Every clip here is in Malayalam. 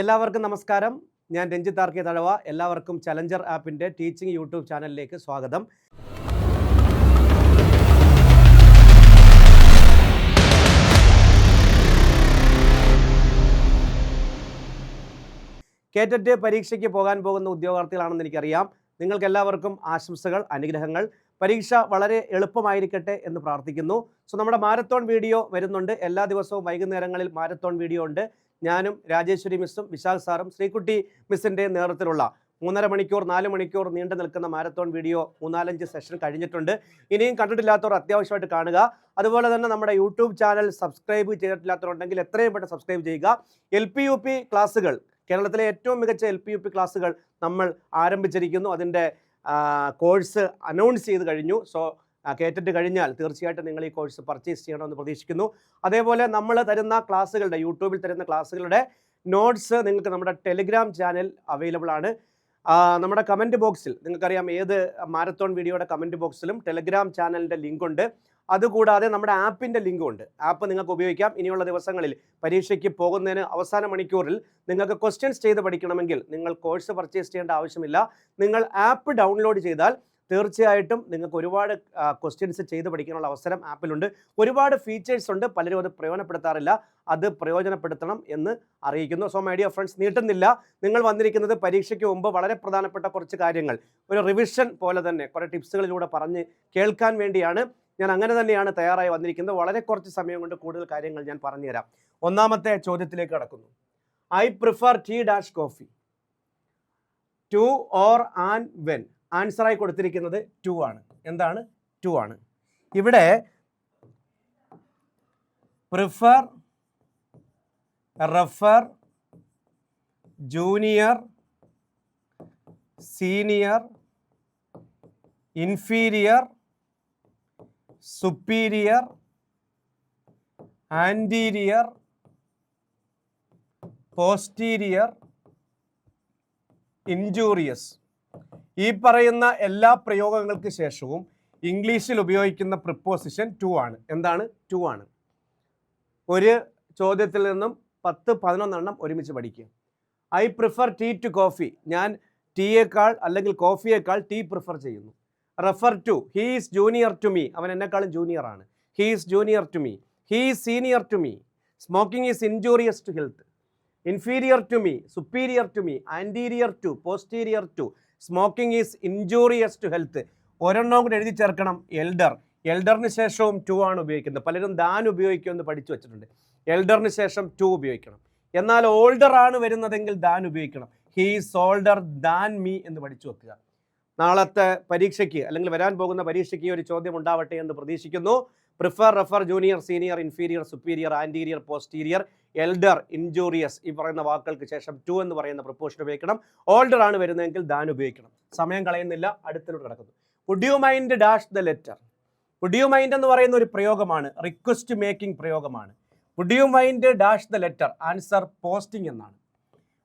എല്ലാവർക്കും നമസ്കാരം. ഞാൻ രഞ്ജിത്ത് ആർ കെ തഴവ. എല്ലാവർക്കും ചലഞ്ചർ ആപ്പിന്റെ ടീച്ചിങ് യൂട്യൂബ് ചാനലിലേക്ക് സ്വാഗതം. കേറ്ററ്റ് പരീക്ഷയ്ക്ക് പോകാൻ പോകുന്ന ഉദ്യോഗാർത്ഥികളാണെന്ന് എനിക്കറിയാം. നിങ്ങൾക്ക് എല്ലാവർക്കും ആശംസകൾ അനുഗ്രഹങ്ങൾ. പരീക്ഷ വളരെ എളുപ്പമായിരിക്കട്ടെ എന്ന് പ്രാർത്ഥിക്കുന്നു. സോ നമ്മുടെ മാരത്തോൺ വീഡിയോ വരുന്നുണ്ട്. എല്ലാ ദിവസവും വൈകുന്നേരങ്ങളിൽ മാരത്തോൺ വീഡിയോ ഉണ്ട്. ഞാനും രാജേശ്വരി മിസ്സും വിശാൽ സാറും ശ്രീകുട്ടി മിസ്സിന്റെ നേതൃത്വത്തിലുള്ള മൂന്നര മണിക്കൂർ നാല് മണിക്കൂർ നീണ്ടു നിൽക്കുന്ന മാരത്തോൺ വീഡിയോ മൂന്നാലഞ്ച് സെഷൻ കഴിഞ്ഞിട്ടുണ്ട്. ഇനിയും കണ്ടിട്ടില്ലാത്തവർ അത്യാവശ്യമായിട്ട് കാണുക. അതുപോലെ തന്നെ നമ്മുടെ യൂട്യൂബ് ചാനൽ സബ്സ്ക്രൈബ് ചെയ്തിട്ടില്ലാത്തവരുണ്ടെങ്കിൽ എത്രയും പെട്ടെന്ന് സബ്സ്ക്രൈബ് ചെയ്യുക. എൽ പി യു പി ക്ലാസ്സുകൾ കേരളത്തിലെ ഏറ്റവും മികച്ച എൽ പി യു പി ക്ലാസ്സുകൾ നമ്മൾ ആരംഭിച്ചിരിക്കുന്നു. അതിന്റെ കോഴ്സ് അനൗൺസ് ചെയ്ത് കഴിഞ്ഞു. സോ കേട്ടിട്ട് കഴിഞ്ഞാൽ തീർച്ചയായിട്ടും നിങ്ങൾ ഈ കോഴ്സ് പർച്ചേസ് ചെയ്യണമെന്ന് പ്രതീക്ഷിക്കുന്നു. അതേപോലെ നമ്മൾ തരുന്ന ക്ലാസ്സുകളുടെ യൂട്യൂബിൽ തരുന്ന ക്ലാസ്സുകളുടെ നോട്ട്സ് നിങ്ങൾക്ക് നമ്മുടെ ടെലിഗ്രാം ചാനൽ അവൈലബിൾ ആണ്. നമ്മുടെ കമന്റ് ബോക്സിൽ നിങ്ങൾക്കറിയാം ഏത് മാരത്തോൺ വീഡിയോയുടെ കമന്റ് ബോക്സിലും ടെലിഗ്രാം ചാനലിന്റെ ലിങ്കുണ്ട് അതുകൂടാതെ നമ്മുടെ ആപ്പിന്റെ ലിങ്കും ഉണ്ട്. ആപ്പ് നിങ്ങൾക്ക് ഉപയോഗിക്കാം. ഇനിയുള്ള ദിവസങ്ങളിൽ പരീക്ഷയ്ക്ക് പോകുന്നതിന് അവസാന മണിക്കൂറിൽ നിങ്ങൾക്ക് ക്വസ്റ്റ്യൻസ് ചെയ്ത് പഠിക്കണമെങ്കിൽ നിങ്ങൾ കോഴ്സ് പർച്ചേസ് ചെയ്യേണ്ട ആവശ്യമില്ല. നിങ്ങൾ ആപ്പ് ഡൗൺലോഡ് ചെയ്താൽ തീർച്ചയായിട്ടും നിങ്ങൾക്ക് ഒരുപാട് ക്വസ്റ്റ്യൻസ് ചെയ്ത് പഠിക്കാനുള്ള അവസരം ആപ്പിലുണ്ട്. ഒരുപാട് ഫീച്ചേഴ്സ് ഉണ്ട്. പലരും അത് പ്രയോജനപ്പെടുത്താറില്ല. അത് പ്രയോജനപ്പെടുത്തണം എന്ന് അറിയിക്കുന്നു. സോ മൈ ഡിയർ ഫ്രണ്ട്സ് നീട്ടുന്നില്ല. നിങ്ങൾ വന്നിരിക്കുന്നത് പരീക്ഷയ്ക്ക് മുമ്പ് വളരെ പ്രധാനപ്പെട്ട കുറച്ച് കാര്യങ്ങൾ. ഒരു റിവിഷൻ പോലെ തന്നെ കുറേ ടിപ്സുകളിലൂടെ പറഞ്ഞ് കേൾക്കാൻ വേണ്ടിയാണ് ഞാൻ അങ്ങനെ തന്നെയാണ് തയ്യാറായി വന്നിരിക്കുന്നത്. വളരെ കുറച്ച് സമയം കൊണ്ട് കൂടുതൽ കാര്യങ്ങൾ ഞാൻ പറഞ്ഞുതരാം ഒന്നാമത്തെ ചോദ്യത്തിലേക്ക് കടക്കുന്നു. I prefer tea dash coffee to or and when ആൻസറായി കൊടുത്തിരിക്കുന്നത് ടു ആണ്. എന്താണ്? ടു ആണ്. ഇവിടെ prefer refer junior senior inferior superior anterior posterior injurious ഈ പറയുന്ന എല്ലാ പ്രയോഗങ്ങൾക്ക് ശേഷവും ഇംഗ്ലീഷിൽ ഉപയോഗിക്കുന്ന പ്രിപ്പോസിഷൻ ടു ആണ്. എന്താണ്? ടു ആണ്. ഒരു ചോദ്യത്തിൽ നിന്നും പത്ത് പതിനൊന്നെണ്ണം ഒരുമിച്ച് പഠിക്കുക. I prefer tea to coffee ഞാൻ ടീയേക്കാൾ അല്ലെങ്കിൽ കോഫിയേക്കാൾ ടീ പ്രിഫർ ചെയ്യുന്നു. Refer to he's junior to me അവൻ എന്നെക്കാളും ജൂനിയർ ആണ്. He's junior to me he's senior to me smoking is injurious to health inferior to me superior to me anterior to posterior to smoking is injurious to health ഒരെണ്ണം കൂടി എഴുതി ചേർക്കണം എൽഡർ എൽഡറിന് ശേഷവും ടു ആണ് ഉപയോഗിക്കുന്നത്. പലരും ദാൻ ഉപയോഗിക്കുമെന്ന് പഠിച്ചു വെച്ചിട്ടുണ്ട്. എൽഡറിന് ശേഷം ടു ഉപയോഗിക്കണം. എന്നാൽ ഓൾഡർ ആണ് വരുന്നതെങ്കിൽ ദാൻ ഉപയോഗിക്കണം. ഹീസ് ഓൾഡർ ദാൻ മീ എന്ന് പഠിച്ചു വെക്കുക. നാളത്തെ പരീക്ഷയ്ക്ക് അല്ലെങ്കിൽ വരാൻ പോകുന്ന പരീക്ഷയ്ക്ക് ഒരു ചോദ്യം ഉണ്ടാവട്ടെ എന്ന് പ്രതീക്ഷിക്കുന്നു. Prefer refer junior senior inferior superior anterior posterior elder injurious ഈ പറയുന്ന വാക്കുകൾക്ക് ശേഷം ടു എന്ന് പറയുന്ന പ്രപ്പോഷൻ ഉപയോഗിക്കണം. ഓൾഡർ ആണ് വരുന്നതെങ്കിൽ ദാൻ ഉപയോഗിക്കണം. സമയം കളയുന്നില്ല അടുത്തിലോട്ട് കിടക്കുന്നു. Would you mind dash the letter would you mind എന്ന് പറയുന്ന ഒരു പ്രയോഗമാണ്. റിക്വസ്റ്റ് മേക്കിംഗ് പ്രയോഗമാണ്. Would you mind dash the letter answer posting എന്നാണ്.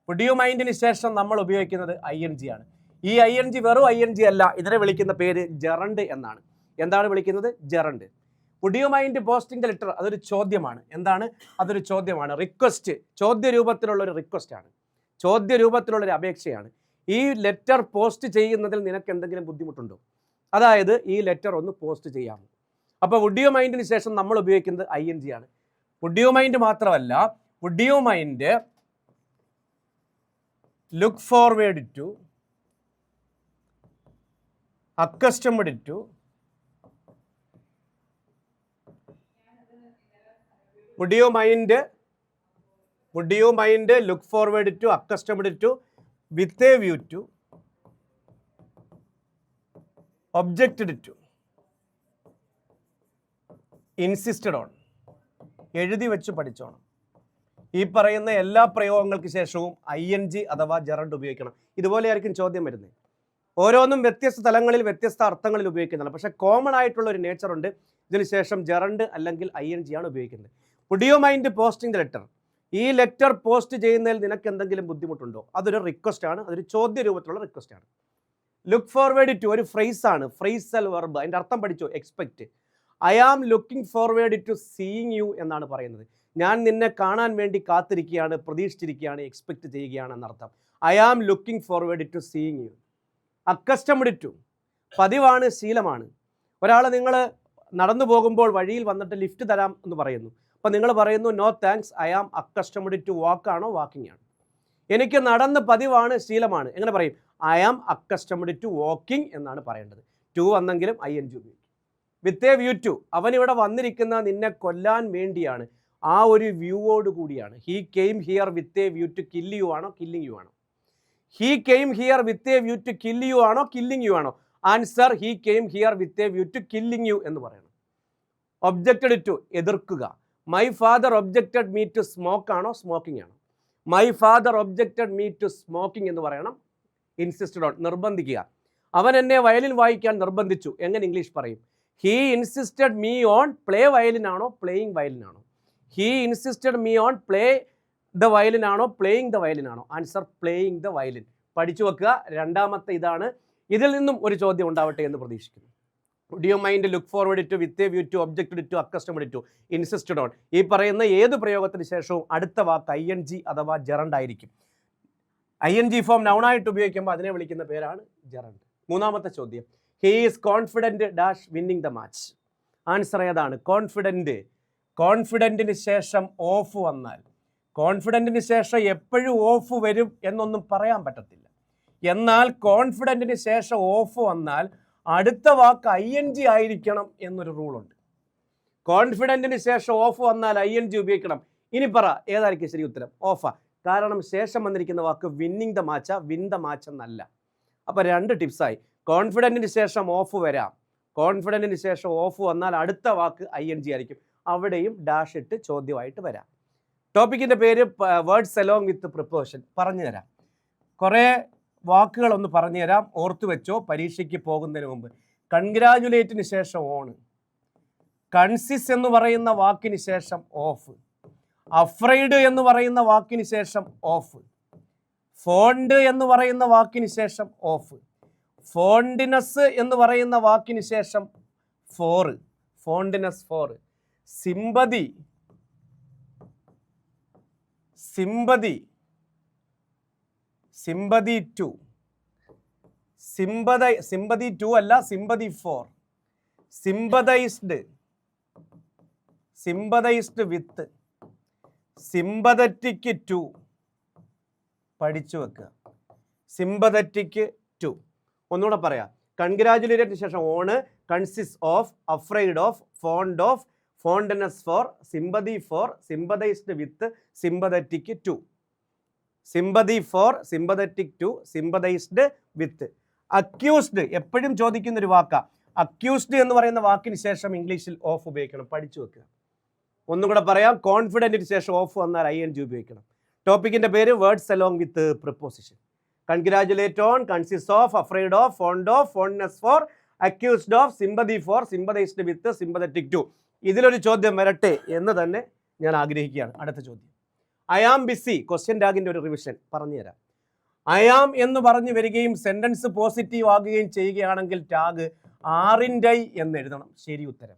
വുഡ് യു മൈൻഡിന് ശേഷം നമ്മൾ ഉപയോഗിക്കുന്നത് ഐ എൻ ജി ആണ്. ഈ ഐ എൻ ജി വെറും ഐ എൻ ജി അല്ല. ഇതിനെ വിളിക്കുന്ന പേര് ജറണ്ട് എന്നാണ്. എന്താണ് വിളിക്കുന്നത്? Gerund would you mind posting the letter അതൊരു ചോദ്യമാണ്. എന്താണ്? അതൊരു ചോദ്യമാണ്. റിക്വസ്റ്റ് ചോദ്യ രൂപത്തിലുള്ള ഒരു റിക്വസ്റ്റ് ആണ്. ചോദ്യ രൂപത്തിലുള്ള ഒരു അപേക്ഷയാണ്. ഈ ലെറ്റർ പോസ്റ്റ് ചെയ്യുന്നതിൽ നിനക്ക് എന്തെങ്കിലും ബുദ്ധിമുട്ടുണ്ടോ? അതായത് ഈ ലെറ്റർ ഒന്ന് പോസ്റ്റ് ചെയ്യാമോ? അപ്പോൾ വുഡ് യു മൈൻഡിന് ശേഷം നമ്മൾ ഉപയോഗിക്കുന്നത് ഐ എൻ ജി ആണ്. വുഡ് യു മൈൻഡ് മാത്രമല്ല would you mind look forward to accustomed to would you mind would you mind look forward to accustomed to with a view to objected to insisted on എഴുതി വെച്ച് പഠിച്ചോണം. ഈ പറയുന്ന എല്ലാ പ്രയോഗങ്ങൾക്ക് ശേഷവും ഐ എൻ ജി അഥവാ ജറണ്ട് ഉപയോഗിക്കണം. ഇതുപോലെയായിരിക്കും ചോദ്യം വരുന്നത്. ഓരോന്നും വ്യത്യസ്ത തലങ്ങളിൽ വ്യത്യസ്ത അർത്ഥങ്ങളിൽ ഉപയോഗിക്കുന്നതാണ് പക്ഷേ കോമൺ ആയിട്ടുള്ള ഒരു നേച്ചർ ഉണ്ട്. ഇതിന് ശേഷം ജറണ്ട് അല്ലെങ്കിൽ ഐ എൻ ജി ആണ് ഉപയോഗിക്കുന്നത്. Would you mind posting the letter ഈ ലെറ്റർ പോസ്റ്റ് ചെയ്യുന്നതിൽ നിനക്ക് എന്തെങ്കിലും ബുദ്ധിമുട്ടുണ്ടോ? അതൊരു റിക്വസ്റ്റ് ആണ്. അതൊരു ചോദ്യ രൂപത്തിലുള്ള റിക്വസ്റ്റ് ആണ്. ലുക്ക് ഫോർവേഡ് ടു ഒരു ഫ്രേസ് ആണ്. ഫ്രേസൽ വെർബ് അതിന്റെ അർത്ഥം പഠിച്ചു? Expect I am looking forward to seeing you എന്നാണ് പറയുന്നത്. ഞാൻ നിന്നെ കാണാൻ വേണ്ടി കാത്തിരിക്കുകയാണ് പ്രതീക്ഷിച്ചിരിക്കുകയാണ് എക്സ്പെക്റ്റ് ചെയ്യുകയാണ് എന്നർത്ഥം. I am looking forward to seeing you accustomed to പതിവാണ് ശീലമാണ്. ഒരാൾ നിങ്ങൾ നടന്നു പോകുമ്പോൾ വഴിയിൽ വന്നിട്ട് ലിഫ്റ്റ് തരാം എന്ന് പറയുന്നു. അപ്പോൾ നിങ്ങൾ പറയുന്നു no thanks I am accustomed to വാക്കാണോ walking ആണ്. എനിക്ക് നടന്ന് പതിവാണ് ശീലമാണ്. എങ്ങനെ പറയും? I am accustomed to walking എന്നാണ് പറയേണ്ടത്. ടു വന്നെങ്കിലും ഐ എൻ ജി ഉപയോഗിക്കും. വിത്ത് എ വ്യൂ ടു അവൻ ഇവിടെ വന്നിരിക്കുന്ന നിന്നെ കൊല്ലാൻ വേണ്ടിയാണ്. ആ ഒരു വ്യൂവോട് കൂടിയാണ്. He came here with a view to kill you ആണോ? കില്ലിങ് യു ആണോ? He came here with a view to kill you ആണോ? കില്ലിങ് യു ആണോ? Answer he came here with a view to killing you എന്ന് പറയണം. Objected to എതിർക്കുക. My father objected me to smoke ആണോ? സ്മോക്കിംഗ് ആണോ? My father objected me to smoking എന്ന് പറയണം. ഇൻസിസ്റ്റഡ് ഓൺ നിർബന്ധിക്കുക. അവൻ എന്നെ വയലിൻ വായിക്കാൻ നിർബന്ധിച്ചു. എങ്ങനെ ഇംഗ്ലീഷ് പറയും? He insisted me on play violin ആണോ? പ്ലേയിങ് വയലിൻ ആണോ? He insisted me on play the violin ആണോ? പ്ലേയിങ് ദ വയലിൻ ആണോ? ആൻസർ പ്ലേയിങ് ദ വയലിൻ പഠിച്ചു വെക്കുക. രണ്ടാമത്തെ ഇതാണ്. ഇതിൽ നിന്നും ഒരു ചോദ്യം ഉണ്ടാവട്ടെ എന്ന് പ്രതീക്ഷിക്കുന്നു. Do you mind look forward to with a view to objected to accustomed to insisted on ഈ പറയുന്ന ഏത് പ്രയോഗത്തിന് ശേഷവും അടുത്ത വാക്ക് ഐ എൻ ജി അഥവാ ജെറണ്ട് ആയിരിക്കും. ഐ എൻ ജി ഫോം നൗണായിട്ട് ഉപയോഗിക്കുമ്പോൾ അതിനെ വിളിക്കുന്ന പേരാണ് ജെറണ്ട് മൂന്നാമത്തെ ചോദ്യം. He is confident dash winning the match answer ഏതാണ്? കോൺഫിഡന്റ് കോൺഫിഡന്റിന് ശേഷം ഓഫ് വന്നാൽ. കോൺഫിഡന്റിന് ശേഷം എപ്പോഴും ഓഫ് വരും എന്നൊന്നും പറയാൻ പറ്റത്തില്ല. എന്നാൽ കോൺഫിഡന്റിന് ശേഷം ഓഫ് വന്നാൽ അടുത്ത വാക്ക് ഐ എൻ ജി ആയിരിക്കണം എന്നൊരു റൂളുണ്ട് കോൺഫിഡന്റിന് ശേഷം ഓഫ് വന്നാൽ ഐ എൻ ജി ഉപയോഗിക്കണം. ഇനി പറ ഏതായിരിക്കും ശരി ഉത്തരം? ഓഫാ കാരണം ശേഷം വന്നിരിക്കുന്ന വാക്ക് winning the match win the match എന്നല്ല. അപ്പോൾ രണ്ട് ടിപ്സായി കോൺഫിഡന്റിന് ശേഷം ഓഫ് വരാം. കോൺഫിഡന്റിന് ശേഷം ഓഫ് വന്നാൽ അടുത്ത വാക്ക് ഐ എൻ ജി ആയിരിക്കും. അവിടെയും ഡാഷ് ഇട്ട് ചോദ്യമായിട്ട് വരാം. ടോപ്പിക്കിന്റെ പേര് വേർഡ്സ് അലോങ് വിത്ത് പ്രിപ്പോഷൻ പറഞ്ഞു തരാം കുറേ വാക്കുകളൊന്ന് പറഞ്ഞു തരാം ഓർത്തു വെച്ചോ പരീക്ഷയ്ക്ക് പോകുന്നതിന് മുമ്പ്. കൺഗ്രാജുലേറ്റിന് ശേഷം ഓൺ കൺസിസ് എന്ന് പറയുന്ന വാക്കിന് ശേഷം ഓഫ് അഫ്രൈഡ് എന്ന് പറയുന്ന വാക്കിന് ശേഷം ഓഫ് ഫോണ്ട് എന്ന് പറയുന്ന വാക്കിന് ശേഷം ഓഫ് ഫോണ്ടിനസ് എന്ന് പറയുന്ന വാക്കിന് ശേഷം for fondness for sympathy. Sympathy. Sympathy to sympathy sympathy to അല്ല sympathy for sympathised sympathised with sympathetic to പഠിച്ചു വെക്കുക സിമ്പതറ്റിക്ക് ടു ഒന്നുകൂടെ പറയാം. കൺഗ്രാജുലേറ്റിന് ശേഷം on consist of afraid of fond of fondness for sympathy for sympathised with sympathetic to sympathy for sympathetic to sympathised with accused എപ്പോഴും ചോദിക്കുന്ന ഒരു വാക്കാ. അക്യൂസ്ഡ് എന്ന് പറയുന്ന വാക്കിന് ശേഷം ഇംഗ്ലീഷിൽ ഓഫ് ഉപയോഗിക്കണം. പഠിച്ചു വെക്കുക. ഒന്നുകൂടെ പറയാം. കോൺഫിഡന്റിന് ശേഷം ഓഫ് വന്നാൽ ഐ എൻ ജി ഉപയോഗിക്കണം ടോപ്പിക്കിന്റെ പേര് words along with preposition congratulate on consist of afraid of fond of fondness for accused of sympathy for sympathised with sympathetic to ഇതിലൊരു ചോദ്യം വരട്ടെ എന്ന് തന്നെ ഞാൻ ആഗ്രഹിക്കുകയാണ്. അടുത്ത ചോദ്യം. ഐ ആം ബിസി ക്വസ്റ്റ്യൻ ടാഗിന്റെ ഒരു റിവിഷൻ പറഞ്ഞുതരാം. ഐ ആം എന്ന് പറഞ്ഞു വരികയും സെന്റൻസ് പോസിറ്റീവ് ആകുകയും ചെയ്യുകയാണെങ്കിൽ ടാഗ് ആറിന്റെ എന്ന് എഴുതണം. ശരി ഉത്തരം.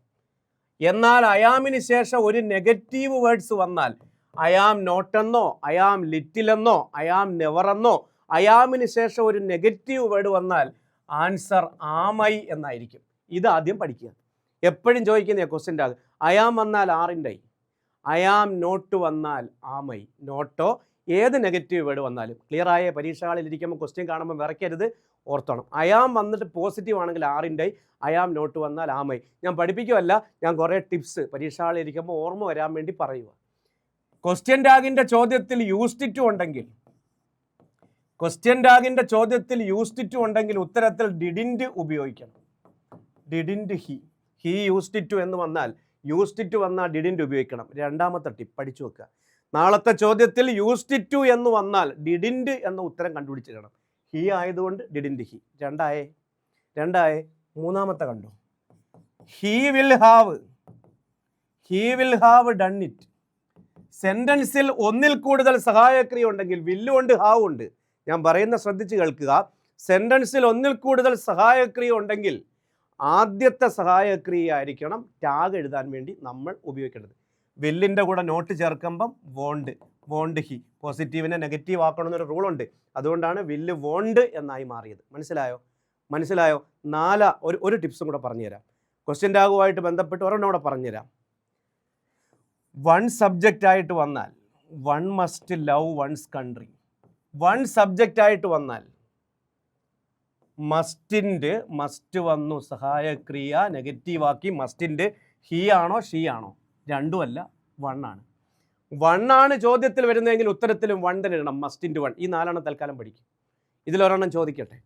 എന്നാൽ അയാമിന് ശേഷം ഒരു നെഗറ്റീവ് വേർഡ്സ് വന്നാൽ അയാം നോട്ടെന്നോ അയാം ലിറ്റിലെന്നോ അയാം നെവറെന്നോ അയാമിന് ശേഷം ഒരു നെഗറ്റീവ് വേർഡ് വന്നാൽ ആൻസർ ആമൈ എന്നായിരിക്കും. ഇത് ആദ്യം പഠിക്കുക. എപ്പോഴും ചോദിക്കുന്ന ക്വസ്റ്റ്യൻ ടാഗ് അയാം വന്നാൽ ആറിന്റെ അയാം നോട്ട് വന്നാൽ ആമൈ നോട്ടോ ഏത് നെഗറ്റീവ് വേർഡ് വന്നാലും. ഹാളിൽ ഇരിക്കുമ്പോൾ ക്വസ്റ്റ്യൻ കാണുമ്പോൾ വിറയ്ക്കരുത് ഓർത്തോണം. അയാം വന്നിട്ട് പോസിറ്റീവ് ആണെങ്കിൽ ആറിന്റെ അയാം നോട്ട് വന്നാൽ ആമൈ ഞാൻ പഠിപ്പിക്കുമല്ല ഞാൻ കുറേ ടിപ്സ് പരീക്ഷ ഹാളിൽ ഇരിക്കുമ്പോൾ ഓർമ്മ വരാൻ വേണ്ടി പറയുക ക്വസ്റ്റ്യൻ ടാഗിന്റെ ചോദ്യത്തിൽ യൂസ്റ്റിറ്റു ഉണ്ടെങ്കിൽ ക്വസ്റ്റ്യൻ ടാഗിന്റെ ചോദ്യത്തിൽ യൂസ്റ്റിറ്റു ഉണ്ടെങ്കിൽ ഉത്തരത്തിൽ ഡിഡിന്റ് ഉപയോഗിക്കണം. ഡിഡിന്റ് ഹി ഹി യൂസ്റ്റിറ്റു എന്ന് വന്നാൽ യൂസ്റ്റിറ്റു വന്നാൽ ഡിഡിന്റ് ഉപയോഗിക്കണം. രണ്ടാമത്തെ ടിപ്പ് പഠിച്ചു വെക്കുക. നാളത്തെ ചോദ്യത്തിൽ യൂസ്റ്റിറ്റു എന്ന് വന്നാൽ ഡിഡിന്റ് എന്ന ഉത്തരം കണ്ടുപിടിച്ചിരിക്കണം ഹി ആയതുകൊണ്ട് ഡിഡിന്റ് ഹി രണ്ടായേ. രണ്ടായേ. മൂന്നാമത്തെ കണ്ടു. He will have he will have done it സെന്റൻസിൽ ഒന്നിൽ കൂടുതൽ സഹായക്രിയ ഉണ്ടെങ്കിൽ വില്ലുണ്ട് ഹാവ് ഉണ്ട്. ഞാൻ പറയുന്ന ശ്രദ്ധിച്ച് കേൾക്കുക. സെന്റൻസിൽ ഒന്നിൽ കൂടുതൽ സഹായക്രിയ ഉണ്ടെങ്കിൽ ആദ്യത്തെ സഹായക്രിയ ആയിരിക്കണം ടാഗ് എഴുതാൻ വേണ്ടി നമ്മൾ ഉപയോഗിക്കേണ്ടത്. വില്ലിന്റെ കൂടെ നോട്ട് ചേർക്കുമ്പം വോണ്ട് വോണ്ട് ഹി. പോസിറ്റീവിനെ നെഗറ്റീവ് ആക്കണമെന്നൊരു റൂളുണ്ട്. അതുകൊണ്ടാണ് വില്ല് വോണ്ട് എന്നായി മാറിയത്. മനസ്സിലായോ? മനസ്സിലായോ? നാല ഒരു ഒരു ടിപ്സും കൂടെ പറഞ്ഞുതരാം. ക്വസ്റ്റ്യൻ ടാഗുമായിട്ട് ബന്ധപ്പെട്ട് ഒരെണ്ണം കൂടെ പറഞ്ഞുതരാം. വൺ സബ്ജക്റ്റ് ആയിട്ട് വന്നാൽ one must love one's country. One subject ആയിട്ട് വന്നാൽ മസ്റ്റിന്റെ മസ്റ്റ് വന്നു സഹായക്രിയ നെഗറ്റീവാക്കി മസ്റ്റിന്റെ ഹി ആണോ ഷീ ആണോ? രണ്ടുമല്ല വൺ ആണ്. വൺ ആണ് ചോദ്യത്തിൽ വരുന്നതെങ്കിൽ ഉത്തരത്തിലും വൺ തന്നെ ഇടണം മസ്റ്റിന്റെ വൺ. ഈ നാലെണ്ണം തൽക്കാലം പഠിക്കും. ഇതിലൊരെണ്ണം ചോദിക്കട്ടെ.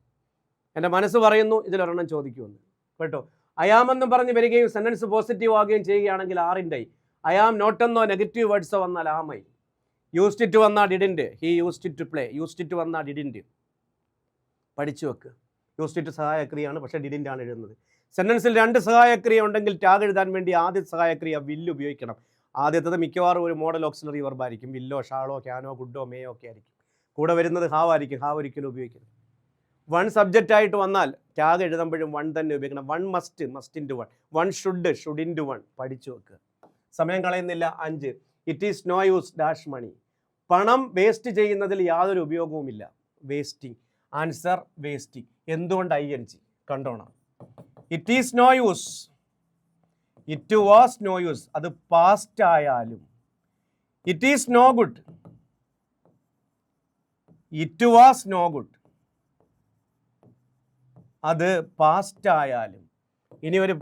എന്റെ മനസ്സ് പറയുന്നു ഇതിലൊരെണ്ണം ചോദിക്കുമെന്ന്. കേട്ടോ? അയാമെന്നും പറഞ്ഞ് വരികയും സെന്റൻസ് പോസിറ്റീവ് ആകുകയും ചെയ്യുകയാണെങ്കിൽ ആറിന്റെ അയാം നോട്ടെന്നോ നെഗറ്റീവ് വേർഡ്സോ വന്നാൽ ആമൈ യൂസ്ഡ് ഇറ്റ് വന്നാൽ didn't he used it to play used it വന്നാൽ ഡിഡിന്റ് പഠിച്ചു വെക്ക്. യൂസ്ഡ് ഇറ്റ് സഹായക്രിയയാണ് പക്ഷേ ഡിഡിന്റ് ആണ് എഴുതുന്നത് സെന്റൻസിൽ രണ്ട് സഹായക്രിയ ഉണ്ടെങ്കിൽ ടാഗ് എഴുതാൻ വേണ്ടി ആദ്യ സഹായക്രിയ വില്ല് ഉപയോഗിക്കണം. ആദ്യത്തത് മിക്കവാറും ഒരു മോഡൽ ഓക്സിലറി വെർബായിരിക്കും വില്ലോ ഷാളോ ക്യാനോ ഗുഡോ മേയോ ഒക്കെ ആയിരിക്കും. കൂടെ വരുന്നത് ഹാവ് ആയിരിക്കും. ഹാവ് ഒരിക്കലും ഉപയോഗിക്കരുത്. വൺ സബ്ജക്റ്റ് ആയിട്ട് വന്നാൽ ടാഗ് എഴുതുമ്പോഴും വൺ തന്നെ ഉപയോഗിക്കണം. One must must into one one should should into one പഠിച്ചു വെക്കുക സമയം കളയുന്നില്ല. അഞ്ച്. It is no use dash money പണം വേസ്റ്റ് ചെയ്യുന്നതിൽ യാതൊരു ഉപയോഗവുമില്ല. വേസ്റ്റിംഗ് ആൻസർ വേസ്റ്റിംഗ് എന്തുകൊണ്ട് I N G കണ്ടോണം. It is no use it was no use അത് പാസ്റ്റ് ആയാലും. It is no good it was no good അത് പാസ്റ്റ് ആയാലും. ഇനി ഒരു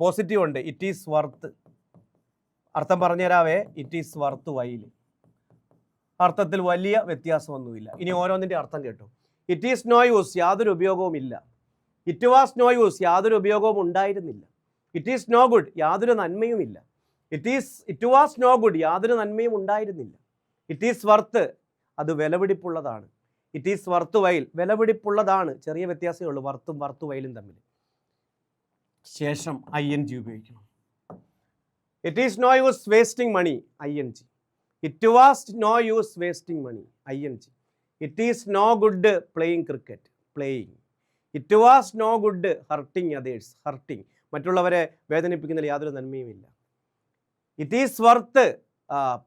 പോസിറ്റീവ് ഉണ്ട്. ഇറ്റ് ഈസ് വർത്ത് അർത്ഥം പറഞ്ഞുതരാവേ. ഇറ്റ് ഈസ് വർത്ത് വൈൽ അർത്ഥത്തിൽ വലിയ വ്യത്യാസമൊന്നുമില്ല. ഇനി ഓരോന്നിന്റെ അർത്ഥം കേട്ടോ. ഇറ്റ് ഈസ് നോ യൂസ് യാതൊരു ഉപയോഗവുമില്ല ഇറ്റ് വാസ് നോ യൂസ് യാതൊരു ഉപയോഗവും ഉണ്ടായിരുന്നില്ല. ഇറ്റ് ഈസ് നോ ഗുഡ് യാതൊരു നന്മയുമില്ല it is it was no good യാതൊരു നന്മയും ഉണ്ടായിരുന്നില്ല. ഇറ്റ് ഈസ് വർത്ത് അത് വിലപിടിപ്പുള്ളതാണ്. ഇറ്റ് ഈസ് വർത്ത് വയൽ വിലപിടിപ്പുള്ളതാണ്. ചെറിയ വ്യത്യാസമേ ഉള്ളൂ വർത്തും വർത്ത് വയലും തമ്മിൽ. ശേഷം ഐ എൻ ജി ഉപയോഗിക്കണം. It is no use wasting money I N G it was no use wasting money I N G it is no good playing cricket playing it was no good hurting others hurting മറ്റുള്ളവരെ വേദനിപ്പിക്കുന്നതിൽ യാതൊരു നന്മയുമില്ല. It is worth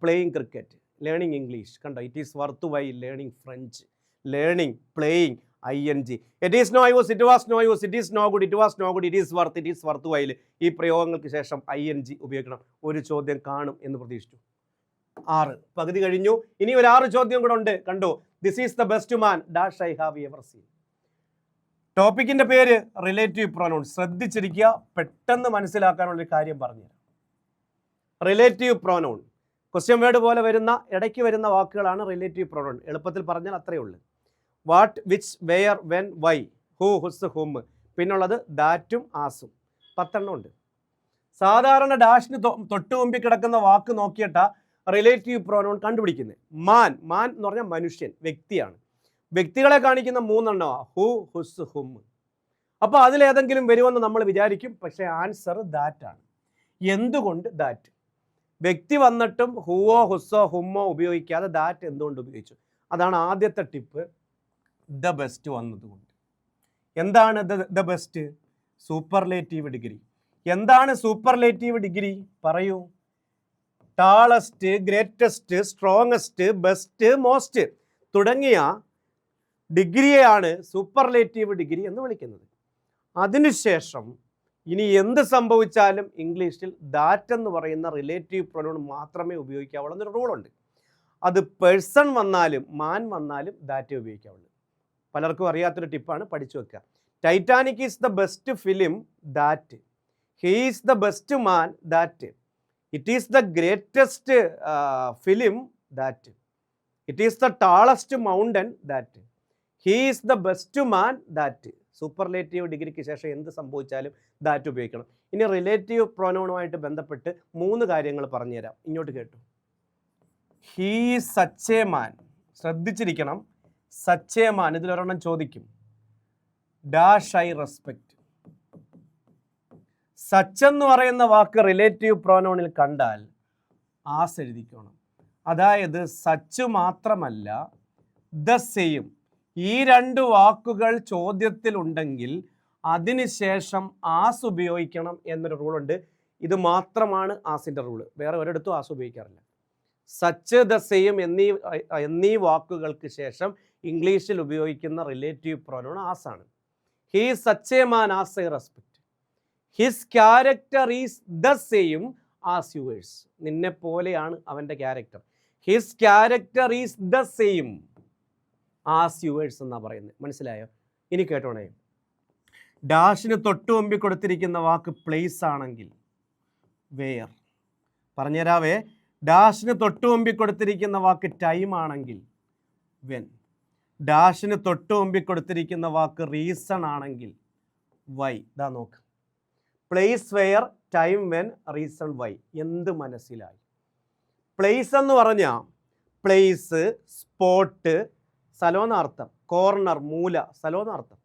playing cricket learning English കണ്ടോ? It is worth while learning French learning playing I N G it is no use it was no use it is no good it was no good it is worth it is worth while ഈ പ്രയോഗങ്ങൾക്ക് ശേഷം ഐ എൻ ജി ഉപയോഗിക്കണം. ഒരു ചോദ്യം കാണും എന്ന് പ്രതീക്ഷിച്ചു. ആറ്. പകുതി കഴിഞ്ഞു. ഇനി ഒരു ആറ് ചോദ്യം കൂടെ ഉണ്ട്. കണ്ടു? This is the best man dash I have ever seen ടോപ്പിക്കിന്റെ പേര് റിലേറ്റീവ് പ്രൊനൗൺ ശ്രദ്ധിച്ചിരിക്കുക. പെട്ടെന്ന് മനസ്സിലാക്കാനുള്ള ഒരു കാര്യം പറഞ്ഞുതരാം റിലേറ്റീവ് പ്രൊനൗൺ ക്വസ്റ്റ്യൻ വേർഡ് പോലെ വരുന്ന ഇടയ്ക്ക് വരുന്ന വാക്കുകളാണ് റിലേറ്റീവ് പ്രൊനൗൺ എളുപ്പത്തിൽ പറഞ്ഞാൽ അത്രയേ ഉള്ളൂ. What which where when why who whose whom പിന്നുള്ളത് ദാറ്റും ആസും പത്തെണ്ണം ഉണ്ട്. സാധാരണ ഡാഷിന് തൊട്ട് മുമ്പിൽ കിടക്കുന്ന വാക്ക് നോക്കിയിട്ടാ റിലേറ്റീവ് പ്രോനൗൺ കണ്ടുപിടിക്കുന്നത്. മാൻ മാൻ എന്ന് പറഞ്ഞാൽ മനുഷ്യൻ വ്യക്തിയാണ്. വ്യക്തികളെ കാണിക്കുന്ന മൂന്നെണ്ണമാണ് ഹു ഹുസ് ഹും അപ്പോൾ അതിലേതെങ്കിലും വരുമെന്ന് നമ്മൾ വിചാരിക്കും പക്ഷേ ആൻസർ ദാറ്റ് ആണ്. എന്തുകൊണ്ട് ദാറ്റ് വ്യക്തി വന്നിട്ടും ഹുവോ ഹുസ്സോ ഹുമ്മോ ഉപയോഗിക്കാതെ ദാറ്റ് എന്തുകൊണ്ട് ഉപയോഗിച്ചു? അതാണ് ആദ്യത്തെ ടിപ്പ് ദ ബെസ്റ്റ് വന്നതുകൊണ്ട്. എന്താണ് ദ ബെസ്റ്റ് സൂപ്പർലേറ്റീവ് ഡിഗ്രി എന്താണ് സൂപ്പർലേറ്റീവ് ഡിഗ്രി പറയൂ. Tallest greatest strongest best most തുടങ്ങിയ ഡിഗ്രിയെയാണ് സൂപ്പർലേറ്റീവ് ഡിഗ്രി എന്ന് വിളിക്കുന്നത്. അതിനുശേഷം ഇനി എന്ത് സംഭവിച്ചാലും ഇംഗ്ലീഷിൽ ദാറ്റ് എന്ന് പറയുന്ന റിലേറ്റീവ് പ്രൊനൗൺ മാത്രമേ ഉപയോഗിക്കാവുള്ളൂ എന്നൊരു റൂളുണ്ട് അത് പേഴ്സൺ വന്നാലും മാൻ വന്നാലും ദാറ്റ് ഉപയോഗിക്കാവുള്ളൂ. പലർക്കും അറിയാത്തൊരു ടിപ്പാണ് പഠിച്ചു വെക്കുക. Titanic is the best film that he is the best man that it is the greatest film that it is the tallest mountain that he is the best man that superlative ഡിഗ്രിക്ക് ശേഷം എന്ത് സംഭവിച്ചാലും ദാറ്റ് ഉപയോഗിക്കണം. ഇനി റിലേറ്റീവ് പ്രൊനൗണുമായിട്ട് ബന്ധപ്പെട്ട് മൂന്ന് കാര്യങ്ങൾ പറഞ്ഞുതരാം. ഇങ്ങോട്ട് കേട്ടു. ഹീ സച്ച് മാൻ ശ്രദ്ധിച്ചിരിക്കണം. സച്ച് മാൻ ഇതിലൊരെണ്ണം ചോദിക്കും. ഡാഷ് ഐ റെസ്പെക്റ്റ് സച്ച് എന്ന് പറയുന്ന വാക്ക് റിലേറ്റീവ് പ്രോനോണിൽ കണ്ടാൽ ആസ് എഴുതിക്കണം. അതായത് സച്ച് മാത്രമല്ല ദ സെയിം ഈ രണ്ട് വാക്കുകൾ ചോദ്യത്തിൽ ഉണ്ടെങ്കിൽ അതിനുശേഷം ആസ് ഉപയോഗിക്കണം എന്നൊരു റൂളുണ്ട് ഇത് മാത്രമാണ് ആസിന്റെ റൂൾ വേറെ ഒരിടത്തും ആസ് ഉപയോഗിക്കാറില്ല. സച്ച് ദ സെയിം എന്നീ എന്നീ വാക്കുകൾക്ക് ശേഷം ഇംഗ്ലീഷിൽ ഉപയോഗിക്കുന്ന relative pronoun ആസാണ് he such a man as a respect his character is the same as yours നിന്നെ പോലെയാണ് അവന്റെ character his character is the same as yours എന്നാണ് പറയുന്നത്. മനസ്സിലായോ? ഇനി കേട്ടോണേ. ഡാഷിന് തൊട്ടു മുമ്പിൽ കൊടുത്തിരിക്കുന്ന വാക്ക് പ്ലേസ് ആണെങ്കിൽ വെയർ പറഞ്ഞുതരാവേ. ഡാഷിന് തൊട്ടു മുമ്പിൽ കൊടുത്തിരിക്കുന്ന വാക്ക് ടൈം ആണെങ്കിൽ വെൻ ഡാഷിന് തൊട്ടു മുമ്പിൽ കൊടുത്തിരിക്കുന്ന വാക്ക് റീസൺ ആണെങ്കിൽ വൈ ഇതാ നോക്ക്. Place where time when reason why എന്ത് മനസ്സിലായി? പ്ലേസ് എന്ന് പറഞ്ഞാൽ പ്ലേസ് സ്പോട്ട് സ്ഥലമെന്നർത്ഥം കോർണർ മൂല സ്ഥലമെന്നർത്ഥം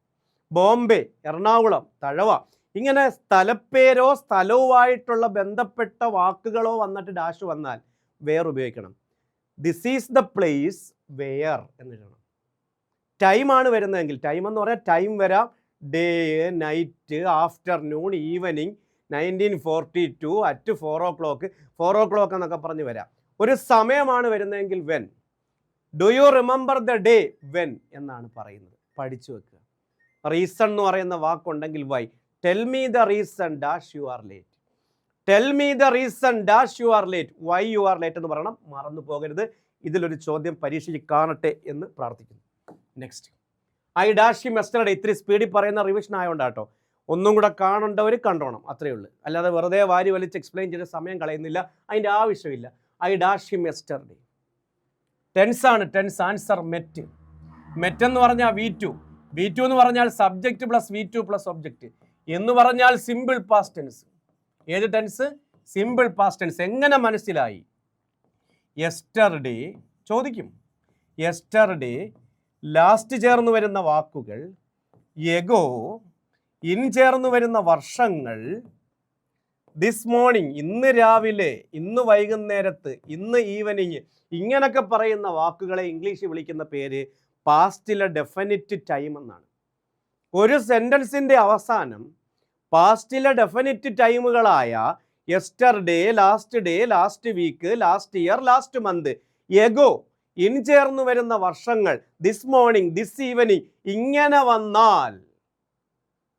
ബോംബെ എറണാകുളം തഴവ. ഇങ്ങനെ സ്ഥലപ്പേരോ സ്ഥലവുമായിട്ടുള്ള ബന്ധപ്പെട്ട വാക്കുകളോ വന്നിട്ട് ഡാഷ് വന്നാൽ വെയർ ഉപയോഗിക്കണം. This is the place where എന്നിടണം ടൈമാണ് വരുന്നതെങ്കിൽ ടൈം എന്ന് പറയാം ടൈം വരാം. Day night afternoon evening nineteen forty two at four o'clock four o'clock എന്നൊക്കെ പറഞ്ഞ് വരാം. ഒരു സമയമാണ് വരുന്നതെങ്കിൽ when do you remember the day when എന്നാണ് പറയുന്നത്. പഠിച്ചു വെക്കുക. റീസൺ എന്ന് പറയുന്ന വാക്കുണ്ടെങ്കിൽ why tell me the reason dash you are late tell me the reason dash you are late why you are late എന്ന് പറയണം. മറന്നു പോകരുത്. ഇതിലൊരു ചോദ്യം പരീക്ഷയ്ക്ക് കാണട്ടെ എന്ന് പ്രാർത്ഥിക്കുന്നു. Next I dash him yesterday ഇത്തിരി സ്പീഡിൽ പറയുന്ന റിവിഷൻ ആയതുകൊണ്ടാട്ടോ ഒന്നും കൂടെ കാണേണ്ടവർ കണ്ടോണം അത്രയേ ഉള്ളൂ. അല്ലാതെ വെറുതെ വാരി വലിച്ച് എക്സ്പ്ലെയിൻ ചെയ്ത് സമയം കളയുന്നില്ല അതിന്റെ ആവശ്യമില്ല. I dash him yesterday tense ആണ് ടെൻസ് ആൻസർ മെറ്റ് മെറ്റ് എന്ന് പറഞ്ഞാൽ വി ടു. വി ടു എന്ന് പറഞ്ഞാൽ subject plus V two plus object എന്ന് പറഞ്ഞാൽ സിമ്പിൾ പാസ്റ്റ് ടെൻസ് ഏത് ടെൻസ് സിമ്പിൾ പാസ്റ്റ് ടെൻസ് എങ്ങനെ മനസ്സിലായി? യെസ്റ്റർഡേ ചോദിക്കും. യെസ്റ്റർഡേ ലാസ്റ്റ് ചേർന്ന് വരുന്ന വാക്കുകൾ എഗോ ഇൻ ചേർന്ന് വരുന്ന വർഷങ്ങൾ ദിസ് മോർണിംഗ് ഇന്ന് രാവിലെ ഇന്ന് വൈകുന്നേരത്ത് ഇന്ന് ഈവനിങ് ഇങ്ങനൊക്കെ പറയുന്ന വാക്കുകളെ ഇംഗ്ലീഷിൽ വിളിക്കുന്ന പേര് പാസ്റ്റിലെ ഡെഫിനിറ്റ് ടൈം എന്നാണ്. ഒരു സെന്റൻസിന്റെ അവസാനം പാസ്റ്റിലെ definite ടൈമുകളായ yesterday last day last week last year last month ago in ചേർന്ന് വരുന്ന വർഷങ്ങൾ ദിസ് മോർണിംഗ് ദിസ് ഈവനിങ് ഇങ്ങനെ വന്നാൽ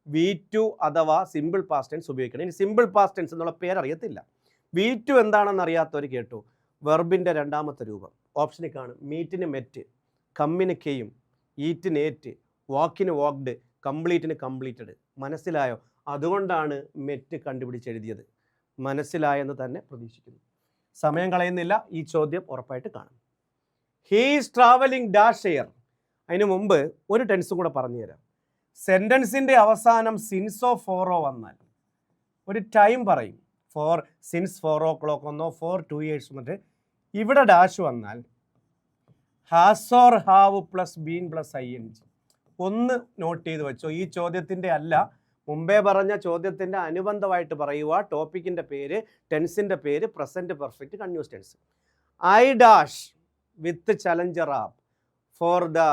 വി ടു അഥവാ സിമ്പിൾ പാസ്റ്റ് ടെൻസ് ഉപയോഗിക്കണം. ഇനി സിമ്പിൾ പാസ്റ്റ് ടെൻസ് എന്നുള്ള പേരറിയത്തില്ല വി ടു എന്താണെന്ന് അറിയാത്തവർ കേട്ടു. വെർബിന്റെ രണ്ടാമത്തെ രൂപം. ഓപ്ഷനിൽ കാണും. മീറ്റിന് മെറ്റ് കമ്മിന് കെയും ഈറ്റിന് ഏറ്റ് വാക്കിന് വാക്ഡ് കംപ്ലീറ്റിന് കംപ്ലീറ്റഡ് മനസ്സിലായോ? അതുകൊണ്ടാണ് മെറ്റ് കണ്ടുപിടിച്ചെഴുതിയത് മനസ്സിലായെന്ന് തന്നെ പ്രതീക്ഷിക്കുന്നു. സമയം കളയുന്നില്ല. ഈ ചോദ്യം ഉറപ്പായിട്ട് കാണും. ഹീസ് ട്രാവലിംഗ് ഡാഷ് എയർ അതിന് മുമ്പ് ഒരു ടെൻസും കൂടെ പറഞ്ഞു തരാം. സെന്റൻസിന്റെ അവസാനം സിൻസോ ഫോറോ വന്നാൽ ഒരു ടൈം പറയും. For since four o'clock ഒന്നോ ഫോർ ടു ഇയേഴ്സ് എന്നിട്ട് ഇവിടെ ഡാഷ് വന്നാൽ has or have plus been plus I N G ഒന്ന് നോട്ട് ചെയ്ത് വെച്ചോ. ഈ ചോദ്യത്തിന്റെ അല്ല മുമ്പേ പറഞ്ഞ ചോദ്യത്തിന്റെ അനുബന്ധമായിട്ട് പറയുക ടോപ്പിക്കിന്റെ പേര് ടെൻസിന്റെ പേര് present perfect continuous tense I dash with Challenger app for the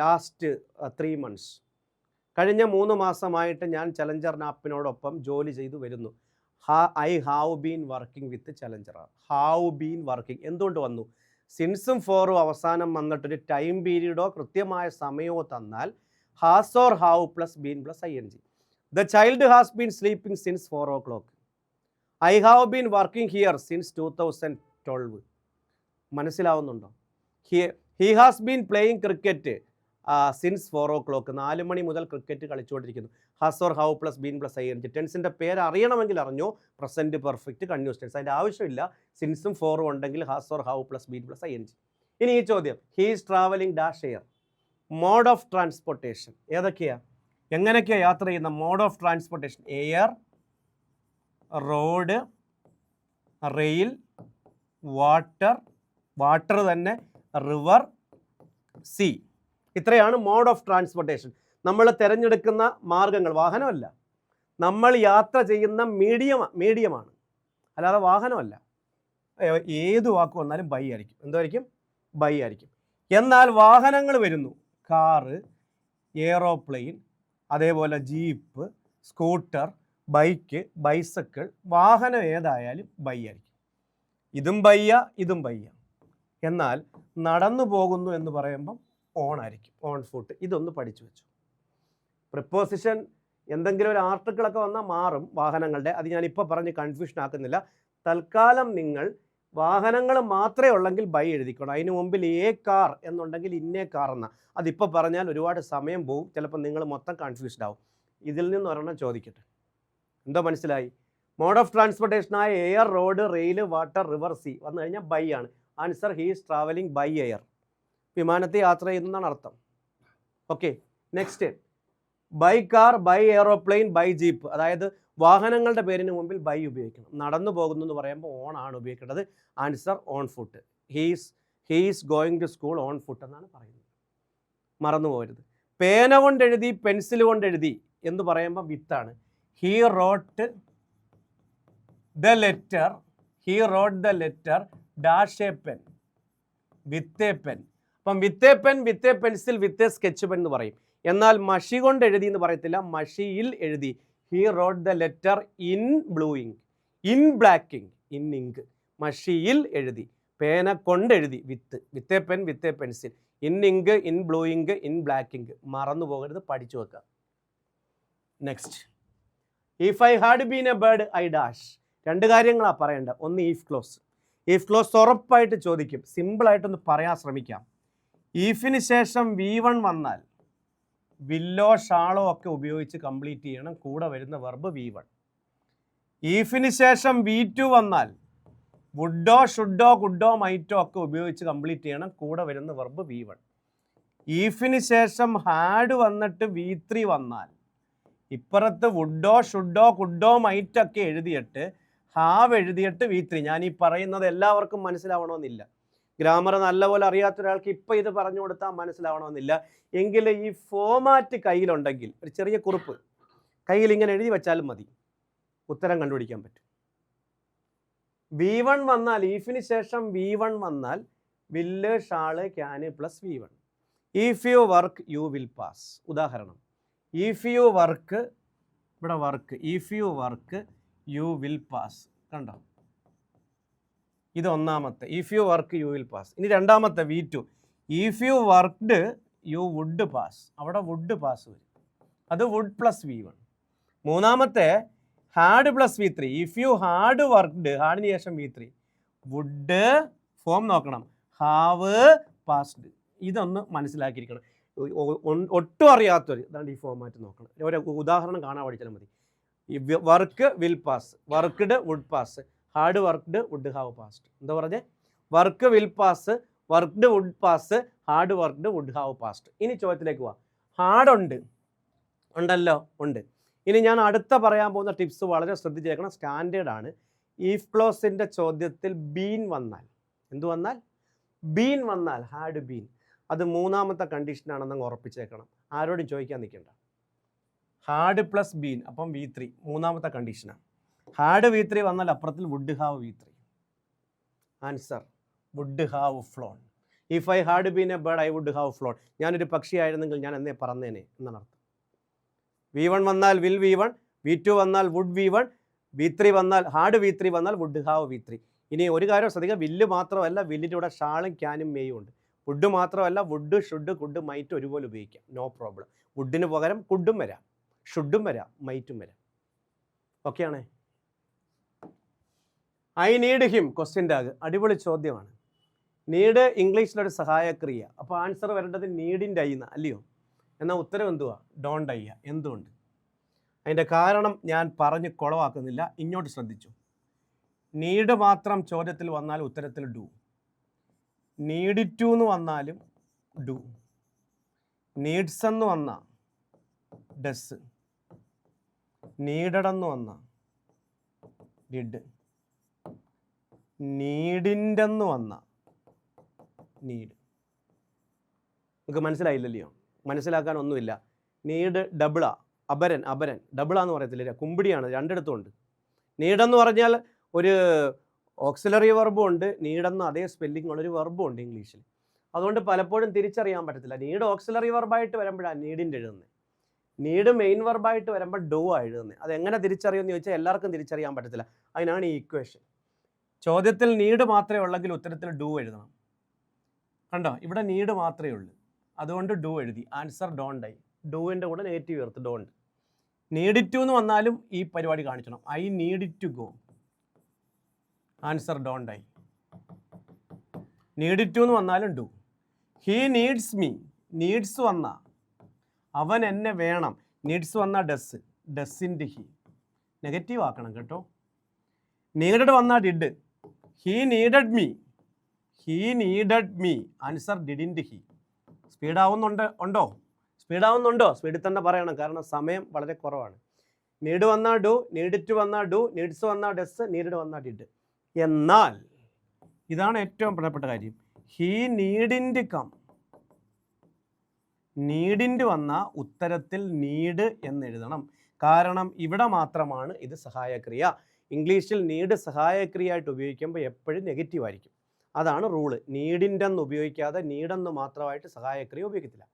last three months കഴിഞ്ഞ മൂന്ന് മാസമായിട്ട് ഞാൻ ചലഞ്ചർ ആപ്പിനോടൊപ്പം ജോലി ചെയ്തു വരുന്നു. ഹാ I have been working with Challenger app. Have been working. എന്തുകൊണ്ട് വന്നു? സിൻസും ഫോറും അവസാനം വന്നിട്ടൊരു ടൈം പീരീഡോ കൃത്യമായ സമയമോ തന്നാൽ has or have plus been plus I N G. The child has been sleeping since four o'clock. I have been working here since two thousand twelve. മനസ്സിലാവുന്നുണ്ടോ? He has been playing cricket since four o'clock നാല് മണി മുതൽ cricket കളിച്ചുകൊണ്ടിരിക്കുന്നു. Has or have plus been plus I N G ടെൻസിന്റെ പേര് അറിയണമെങ്കിൽ അറിഞ്ഞു? പ്രസന്റ് പെർഫെക്റ്റ് കൺയൂസ് ടെൻസ് അതിന്റെ ആവശ്യമില്ല. സിൻസും ഫോറും ഉണ്ടെങ്കിൽ has or have plus been plus I N G ഇനി ഈ ചോദ്യം. He's travelling dash air mode of transportation ഏതൊക്കെയാണ് എങ്ങനെയൊക്കെയാണ് യാത്ര ചെയ്യുന്ന? Mode of transportation air road rail water water തന്നെ റിവർ സി. ഇത്രയാണ് മോഡ് ഓഫ് ട്രാൻസ്പോർട്ടേഷൻ. നമ്മൾ തിരഞ്ഞെടുക്കുന്ന മാർഗങ്ങൾ വാഹനമല്ല. നമ്മൾ യാത്ര ചെയ്യുന്ന മീഡിയം മീഡിയമാണ്. അല്ലാതെ വാഹനമല്ല. ഏത് വാക്ക് വന്നാലും ബൈ ആയിരിക്കും. എന്തായിരിക്കും? ബൈ ആയിരിക്കും. എന്നാൽ വാഹനങ്ങൾ വരുന്നു. കാറ് എയറോപ്ലെയിൻ അതേപോലെ ജീപ്പ് സ്കൂട്ടർ ബൈക്ക് ബൈസക്കിൾ വാഹനം ഏതായാലും ബൈ ആയിരിക്കും. ഇതും ബയ്യ ഇതും ബയ്യ എന്നാൽ നടന്നു പോകുന്നു എന്ന് പറയുമ്പം ഓൺ ആയിരിക്കും ഓൺ ഫുട്ട് ഇതൊന്ന് പഠിച്ചു വെച്ചു. പ്രിപ്പോസിഷൻ എന്തെങ്കിലും ഒരു ആർട്ടിക്കിളൊക്കെ വന്നാൽ മാറും വാഹനങ്ങളുടെ. അത് ഇപ്പോൾ പറഞ്ഞ് കൺഫ്യൂഷൻ ആക്കുന്നില്ല. തൽക്കാലം നിങ്ങൾ വാഹനങ്ങൾ മാത്രമേ ഉള്ളെങ്കിൽ ബൈ എഴുതിക്കണം. അതിന് മുമ്പിൽ ഏ കാർ എന്നുണ്ടെങ്കിൽ ഇന്നേ കാർ എന്ന. അതിപ്പോൾ പറഞ്ഞാൽ ഒരുപാട് സമയം പോവും. ചിലപ്പോൾ നിങ്ങൾ മൊത്തം കൺഫ്യൂസ്ഡ് ആവും. ഇതിൽ നിന്ന് ഒരെണ്ണം ചോദിക്കട്ടെ. എന്തോ മനസ്സിലായി? Mode of ട്രാൻസ്പോർട്ടേഷനായ air road rail water river sea വന്നു കഴിഞ്ഞാൽ ബൈ ആണ്. Answer he's travelling by air വിമാനത്തിൽ യാത്ര ചെയ്യുന്നതാണ് അർത്ഥം. Okay next by car by aeroplane by jeep അതായത് വാഹനങ്ങളുടെ പേരിന് മുമ്പിൽ ബൈ ഉപയോഗിക്കണം. നടന്നു പോകുന്നു എന്ന് പറയുമ്പോൾ ഓൺ ആണ് ഉപയോഗിക്കേണ്ടത്. Answer on foot he's he's going to school on foot എന്നാണ് പറയുന്നത്. മറന്നു പോകരുത്. പേന കൊണ്ട് എഴുതി പെൻസിൽ കൊണ്ട് എഴുതി എന്ന് പറയുമ്പോൾ വിത്താണ് he wrote the letter he wrote the letter dash a pen with a pen. അപ്പം with a pen with a pencil with a sketch pen എന്ന് പറയും. എന്നാൽ മഷി കൊണ്ട് എഴുതി എന്ന് പറയത്തില്ല. മഷിയിൽ എഴുതി. He wrote the letter in blue ink in black ink in ink മഷിയിൽ എഴുതി. പേന കൊണ്ട് എഴുതി. With. With a pen with a pencil. In ink in blue ink in black ink മറന്നു പോകരുത്. പഠിച്ചു വെക്കുക next if I had been a bird I dash രണ്ട് കാര്യങ്ങളാണ് പറയേണ്ടത്. ഒന്ന് ഈഫ് ക്ലോസ് ഈഫ് ക്ലോസ് ഉറപ്പായിട്ട് ചോദിക്കും. സിമ്പിളായിട്ടൊന്ന് പറയാൻ ശ്രമിക്കാം. ഈഫിന് ശേഷം വി വൺ വന്നാൽ വില്ലോ ഷാളോ ഒക്കെ ഉപയോഗിച്ച് കംപ്ലീറ്റ് ചെയ്യണം. കൂടെ വരുന്ന വെർബ് വി വൺ ഈഫിന് ശേഷം വി ടു വന്നാൽ വുഡോ ഷുഡോ ഗുഡോ മൈറ്റോ ഒക്കെ ഉപയോഗിച്ച് കംപ്ലീറ്റ് ചെയ്യണം. കൂടെ വരുന്ന വെർബ് വി വൺ ഈഫിന് ശേഷം ഹാഡ് വന്നിട്ട് വി ത്രീ വന്നാൽ ഇപ്പുറത്ത് വുഡോ ഷുഡോ കുഡോ മൈറ്റൊക്കെ എഴുതിയിട്ട് ഹാവ് എഴുതിയിട്ട് വി ത്രീ ഞാൻ ഈ പറയുന്നത് എല്ലാവർക്കും മനസ്സിലാവണമെന്നില്ല. ഗ്രാമർ നല്ലപോലെ അറിയാത്ത ഒരാൾക്ക് ഇപ്പം ഇത് പറഞ്ഞു കൊടുത്താൽ മനസ്സിലാവണമെന്നില്ല. എങ്കിൽ ഈ ഫോമാറ്റ് കയ്യിലുണ്ടെങ്കിൽ ഒരു ചെറിയ കുറിപ്പ് കയ്യിൽ ഇങ്ങനെ എഴുതി വെച്ചാലും മതി. ഉത്തരം കണ്ടുപിടിക്കാൻ പറ്റും. വി വൺ വന്നാൽ ഈഫിന് ശേഷം വി വൺ വന്നാൽ will shall can plus V one. If you work you will pass. ഉദാഹരണം. ഇഫ് യു വർക്ക് ഇവിടെ work. If you work you will pass കണ്ടോ? ഇത് ഒന്നാമത്തെ if you work you will pass ഇനി രണ്ടാമത്തെ V two if you worked you would pass അവിടെ വുഡ് പാസ് വരും. അത് വുഡ് പ്ലസ് വി വൺ മൂന്നാമത്തെ had plus V three if you had worked ഹാഡിന് ശേഷം വി ത്രീ വുഡ് ഫോം നോക്കണം. ഹാവ് പാസ്ഡ് ഇതൊന്ന് മനസ്സിലാക്കിയിരിക്കണം. ഒട്ടും അറിയാത്തവർ ഇതാണ് ഈ ഫോമാറ്റ് നോക്കണം. ഒരു ഉദാഹരണം കാണാൻ പഠിച്ചാൽ മതി. Work will pass worked would pass had worked would have passed എന്താ പറഞ്ഞേ? Work will pass worked would pass had worked would have passed ഇനി ചോദ്യത്തിലേക്ക് പോവാം. ഹാർഡ് ഉണ്ട്. ഉണ്ടല്ലോ? ഉണ്ട്. ഇനി ഞാൻ അടുത്ത പറയാൻ പോകുന്ന ടിപ്സ് വളരെ ശ്രദ്ധിച്ചേക്കണം. സ്റ്റാൻഡേർഡ് ആണ്. ഈഫ് ക്ലോസിന്റെ ചോദ്യത്തിൽ ബീൻ വന്നാൽ. എന്തു വന്നാൽ? ബീൻ വന്നാൽ. ഹാഡ് ബീൻ അത് മൂന്നാമത്തെ കണ്ടീഷനാണെന്ന് അങ്ങ് ഉറപ്പിച്ചേക്കണം. ആരോടും ചോദിക്കാൻ നിൽക്കണ്ട. ഹാഡ് പ്ലസ് ബീൻ അപ്പം വി ത്രീ മൂന്നാമത്തെ കണ്ടീഷനാണ് ഹാഡ് വി ത്രീ വന്നാൽ അപ്പുറത്തിൽ would have V three. Answer would have flown if I had been a bird I would have flown ഞാനൊരു പക്ഷിയായിരുന്നെങ്കിൽ ഞാൻ എന്നേ പറന്നേനെ എന്നാണ് അർത്ഥം. വി വൺ വന്നാൽ will V one V two വന്നാൽ would V one V three വന്നാൽ ഹാഡ് വി ത്രീ വന്നാൽ വുഡ് ഹാവ് വി ത്രീ. ഇനി ഒരു കാര്യം ശ്രദ്ധിക്കുക വില്ല് മാത്രമല്ല വില്ലിന്റെ കൂടെ ഷാളും ക്യാനും മേയും ഉണ്ട്. വുഡ് മാത്രമല്ല വുഡ് ഷുഡ് കുഡ് മൈറ്റ് ഒരുപോലെ ഉപയോഗിക്കാം. നോ പ്രോബ്ലം വുഡിന് പകരം കുഡും വരാം. ഷുഡും വരാം മൈറ്റും വരാം. ഓക്കെയാണേ? I need him question tag അടിപൊളി ചോദ്യമാണ്. നീഡ് ഇംഗ്ലീഷിലൊരു സഹായക്രിയ. അപ്പോൾ ആൻസർ വരേണ്ടത് നീഡിന്റെ അയ്യുന്ന അല്ലയോ? എന്നാൽ ഉത്തരം എന്തുവാ? ഡോണ്ട് അയ്യ എന്തുകൊണ്ട് അതിന്റെ കാരണം ഞാൻ പറഞ്ഞ് കുളവാക്കുന്നില്ല. ഇങ്ങോട്ട് ശ്രദ്ധിച്ചു. നീഡ് മാത്രം ചോദ്യത്തിൽ വന്നാൽ ഉത്തരത്തിൽ ഡു നീഡ് ടു എന്ന് വന്നാലും ഡു നീഡ്സ് എന്ന് വന്ന ഡസ് നീഡടെന്ന് വന്ന. ഡിഡ് നീഡിന്റെന്ന് വന്ന. നീഡ് നിങ്ങൾക്ക് മനസ്സിലായില്ലല്ലയോ? മനസ്സിലാക്കാൻ ഒന്നുമില്ല നീഡ് ഡബിളാ അപരൻ അപരൻ. ഡബിളാന്ന് പറയത്തില്ല? കുമ്പിടിയാണ്. രണ്ടിടത്തും ഉണ്ട് നീഡെന്ന് പറഞ്ഞാൽ ഒരു ഓക്സിലറി വെർബും ഉണ്ട്. നീഡെന്ന് അതേ സ്പെല്ലിംഗ് ഉള്ളൊരു വെർബും ഉണ്ട് ഇംഗ്ലീഷിൽ. അതുകൊണ്ട് പലപ്പോഴും തിരിച്ചറിയാൻ പറ്റത്തില്ല. നീഡ് ഓക്സിലറി വെർബായിട്ട് വരുമ്പോഴാണ് നീഡിന്റെ എഴുതുന്നത് നീഡ് മെയിൻ വെർബായിട്ട് വരുമ്പോൾ ഡു ആയിരുന്നു അത് എങ്ങനെ തിരിച്ചറിയുമെന്ന് ചോദിച്ചാൽ എല്ലാവർക്കും തിരിച്ചറിയാൻ പറ്റത്തില്ല. അതിനാണ് ഈ ഇക്വേഷൻ ചോദ്യത്തിൽ നീഡ് മാത്രമേ ഉള്ളെങ്കിൽ ഉത്തരത്തിൽ ഡു എഴുതണം. കണ്ടോ? ഇവിടെ നീഡ് മാത്രമേ ഉള്ളൂ. അതുകൊണ്ട് ഡു എഴുതി. ആൻസർ ഡോണ്ട് ആയി. ഡൂവിന്റെ കൂടെ നെഗറ്റീവ് ചേർത്ത് ഡോണ്ട് നീഡ് ടു എന്ന് വന്നാലും ഈ പരിപാടി കാണിക്കണം I need to go answer don't I need to എന്ന് വന്നാലും do he needs me needs വന്ന. അവൻ എന്നെ വേണം. നീഡ്സ് വന്ന ഡസ് ഡസ്സിന്റെ ഹി നെഗറ്റീവ് ആക്കണം കേട്ടോ. നീഡഡ് വന്ന did he needed me he needed me answer ഡിഡിന്റെ he സ്പീഡാവുന്നുണ്ട് ഉണ്ടോ? സ്പീഡാവുന്നുണ്ടോ സ്പീഡിൽ തന്നെ പറയണം. കാരണം സമയം വളരെ കുറവാണ്. നീഡ് വന്ന ഡു നീഡിറ്റ് വന്ന ഡു നീഡ്സ് വന്ന ഡസ് നീഡ് വന്ന ഡിഡ് എന്നാൽ ഇതാണ് ഏറ്റവും പ്രധാനപ്പെട്ട കാര്യം. ഹീ നീഡിന്റെ കം നീഡിന്റെ വന്ന ഉത്തരത്തിൽ നീഡ് എന്നെഴുതണം. കാരണം ഇവിടെ മാത്രമാണ് ഇത് സഹായക്രിയ. ഇംഗ്ലീഷിൽ നീഡ് സഹായക്രിയയായിട്ട് ഉപയോഗിക്കുമ്പോൾ എപ്പോഴും നെഗറ്റീവ് ആയിരിക്കും. അതാണ് റൂൾ. നീഡിന്റെ എന്ന് ഉപയോഗിക്കാതെ നീഡെന്ന് മാത്രമായിട്ട് സഹായക്രിയ ഉപയോഗിക്കത്തില്ല.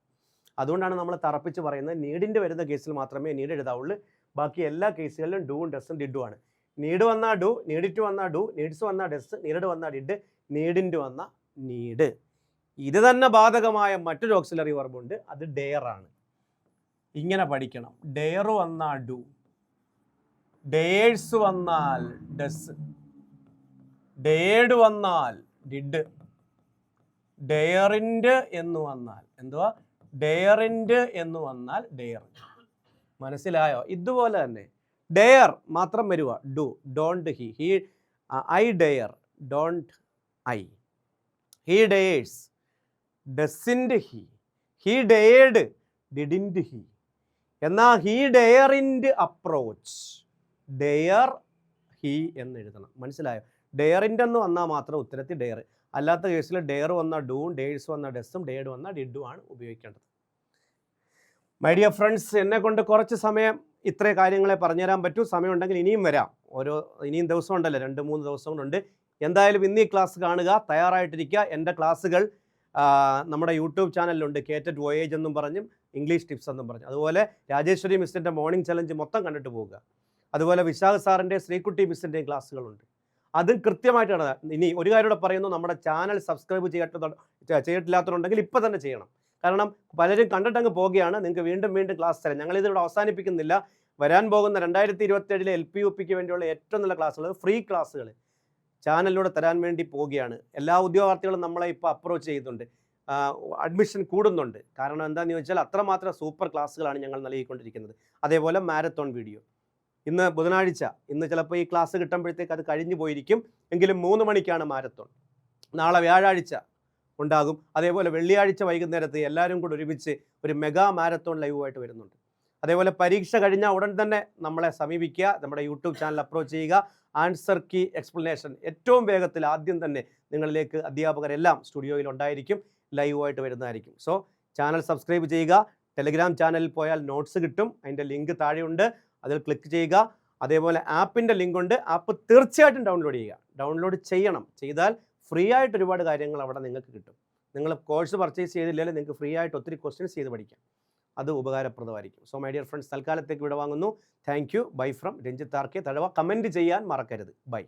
അതുകൊണ്ടാണ് നമ്മൾ തറപ്പിച്ച് പറയുന്നത് നീഡിന്റെ വരുന്ന കേസിൽ മാത്രമേ നീഡ് എഴുതാവുള്ളൂ. ബാക്കി എല്ലാ കേസുകളിലും ഡൂവും ഡെസ്സും ഡിഡും ആണ്. നീഡ് വന്നാൽ ഡു നീഡിറ്റ് വന്നാൽ ഡു നീഡ്സ് വന്നാൽ ഡെസ് നീഡ് വന്നാൽ ഡിഡ് നീഡിന്റെ വന്ന നീഡ് ഇത് തന്നെ ബാധകമായ മറ്റൊരു ഓക്സിലറി വർബുണ്ട് അത് ഡെയർ ആണ്. ഇങ്ങനെ പഠിക്കണം. ഡെയർ വന്നാൽ ഡു ഡേഴ്സ് വന്നാൽ ഡസ് ഡേഡ് വന്നാൽ ഡിഡ് ഡെയറിന്റ് എന്ന് വന്നാൽ എന്തുവാ? ഡെയറിന്റ് എന്ന് വന്നാൽ ഡെയർ മനസ്സിലായോ? ഇതുപോലെ തന്നെ. ഡെയർ മാത്രം വരുവാ. Do don't he he I dare don't I he dares ഡസിന്റെ he he dared didn't he എന്നാൽ ഹി ഡെയറിന്റെ അപ്രോച്ച് ഡെയർ ഹി എന്ന് എഴുതണം. മനസ്സിലായോ? ഡെയറിന്റെ എന്ന് വന്നാൽ മാത്രം ഉത്തരത്തിൽ ഡെയർ അല്ലാത്ത കേസിൽ ഡെയർ വന്ന ഡൂവും ഡേഴ്സ് വന്ന ഡെസ്സും ഡേഡ് വന്ന ഡിഡും ആണ് ഉപയോഗിക്കേണ്ടത്. മൈ ഡിയർ ഫ്രണ്ട്സ് എന്നെ കൊണ്ട് കുറച്ച് സമയം ഇത്രേ കാര്യങ്ങളെ പറഞ്ഞുതരാൻ പറ്റൂ. സമയമുണ്ടെങ്കിൽ ഇനിയും വരാം. ഓരോ ഇനിയും ദിവസം ഉണ്ടല്ലോ രണ്ട് മൂന്ന് ദിവസം കൊണ്ടുണ്ട് എന്തായാലും ഇന്ന് ഈ ക്ലാസ് കാണുക. തയ്യാറായിട്ടിരിക്കുക. എന്റെ ക്ലാസ്സുകൾ നമ്മുടെ യൂട്യൂബ് ചാനലിലുണ്ട്. കേറ്റഡ് വോയേജ് എന്നും പറഞ്ഞും ഇംഗ്ലീഷ് ടിപ്സ് എന്നും പറഞ്ഞു. അതുപോലെ രാജേശ്വരി മിസ്സിന്റെ മോർണിംഗ് ചലഞ്ച് മൊത്തം കണ്ടിട്ട് പോവുക. അതുപോലെ വിശാഖ് സാറിന്റെ ശ്രീകുട്ടി മിസ്സിന്റെയും ക്ലാസ്സുകളുണ്ട്. അതും കൃത്യമായിട്ടാണ്. ഇനി ഒരു കാര്യം കൂടെ പറയുന്നു നമ്മുടെ ചാനൽ സബ്സ്ക്രൈബ് ചെയ്യാത്ത ചെയ്തിട്ടില്ലാത്തതുണ്ടെങ്കിൽ ഇപ്പം തന്നെ ചെയ്യണം. കാരണം പലരും കണ്ടിട്ടങ്ങ് പോവുകയാണ് നിങ്ങൾക്ക് വീണ്ടും വീണ്ടും ക്ലാസ് തരാം. ഞങ്ങളിതിവിടെ അവസാനിപ്പിക്കുന്നില്ല. വരാൻ പോകുന്ന രണ്ടായിരത്തി ഇരുപത്തേഴിലെ എൽ പി യു പിക്ക് വേണ്ടിയുള്ള ഏറ്റവും നല്ല ക്ലാസ്സുകൾ ഫ്രീ ക്ലാസ്സുകൾ ചാനലിലൂടെ തരാൻ വേണ്ടി പോവുകയാണ്. എല്ലാ ഉദ്യോഗാർത്ഥികളും നമ്മളെ ഇപ്പോൾ അപ്രോച്ച് ചെയ്യുന്നുണ്ട്. അഡ്മിഷൻ കൂടുന്നുണ്ട്. കാരണം എന്താണെന്ന് ചോദിച്ചാൽ അത്രമാത്രം സൂപ്പർ ക്ലാസ്സുകളാണ് ഞങ്ങൾ നൽകിക്കൊണ്ടിരിക്കുന്നത്. അതേപോലെ മാരത്തോൺ വീഡിയോ ഇന്ന് ബുധനാഴ്ച ഇന്ന് ചിലപ്പോൾ ഈ ക്ലാസ് കിട്ടുമ്പോഴത്തേക്ക് അത് കഴിഞ്ഞു പോയിരിക്കും. എങ്കിലും മൂന്ന് മണിക്കാണ് മാരത്തോൺ നാളെ വ്യാഴാഴ്ച ഉണ്ടാകും. അതേപോലെ വെള്ളിയാഴ്ച വൈകുന്നേരത്ത് എല്ലാവരും കൂടി ഒരുമിച്ച് ഒരു മെഗാ മാരത്തോൺ ലൈവായിട്ട് വരുന്നുണ്ട്. അതേപോലെ പരീക്ഷ കഴിഞ്ഞ ഉടൻ തന്നെ നമ്മളെ സമീപിക്കുക നമ്മുടെ യൂട്യൂബ് ചാനൽ അപ്രോച്ച് ചെയ്യുക. ആൻസർ കീ എക്സ്പ്ലനേഷൻ ഏറ്റവും വേഗത്തിൽ ആദ്യം തന്നെ നിങ്ങളിലേക്ക് അധ്യാപകരെല്ലാം സ്റ്റുഡിയോയിൽ ഉണ്ടായിരിക്കും ലൈവായിട്ട് വരുന്നതായിരിക്കും. സോ ചാനൽ സബ്സ്ക്രൈബ് ചെയ്യുക. ടെലിഗ്രാം ചാനലിൽ പോയാൽ നോട്ട്സ് കിട്ടും. അതിന്റെ ലിങ്ക് താഴെയുണ്ട്. അതിൽ ക്ലിക്ക് ചെയ്യുക. അതേപോലെ ആപ്പിന്റെ ലിങ്ക് ഉണ്ട് ആപ്പ് തീർച്ചയായിട്ടും ഡൗൺലോഡ് ചെയ്യുക. ഡൗൺലോഡ് ചെയ്യണം. ചെയ്താൽ ഫ്രീ ആയിട്ട് ഒരുപാട് കാര്യങ്ങൾ അവിടെ നിങ്ങൾക്ക് കിട്ടും. നിങ്ങൾ കോഴ്സ് പർച്ചേസ് ചെയ്തില്ലെങ്കിൽ നിങ്ങൾക്ക് ഫ്രീ ആയിട്ട് ഒത്തിരി ക്വസ്റ്റ്യൻസ് ചെയ്ത് പഠിക്കാം. അത് ഉപകാരപ്രദമായിരിക്കും. സോ മൈ ഡിയർ ഫ്രണ്ട്സ് തൽക്കാലത്തേക്ക് വിടവാങ്ങുന്നു. Thank you bye from Ranjith R K. Thazhava comment ചെയ്യാൻ മറക്കരുത്. ബൈ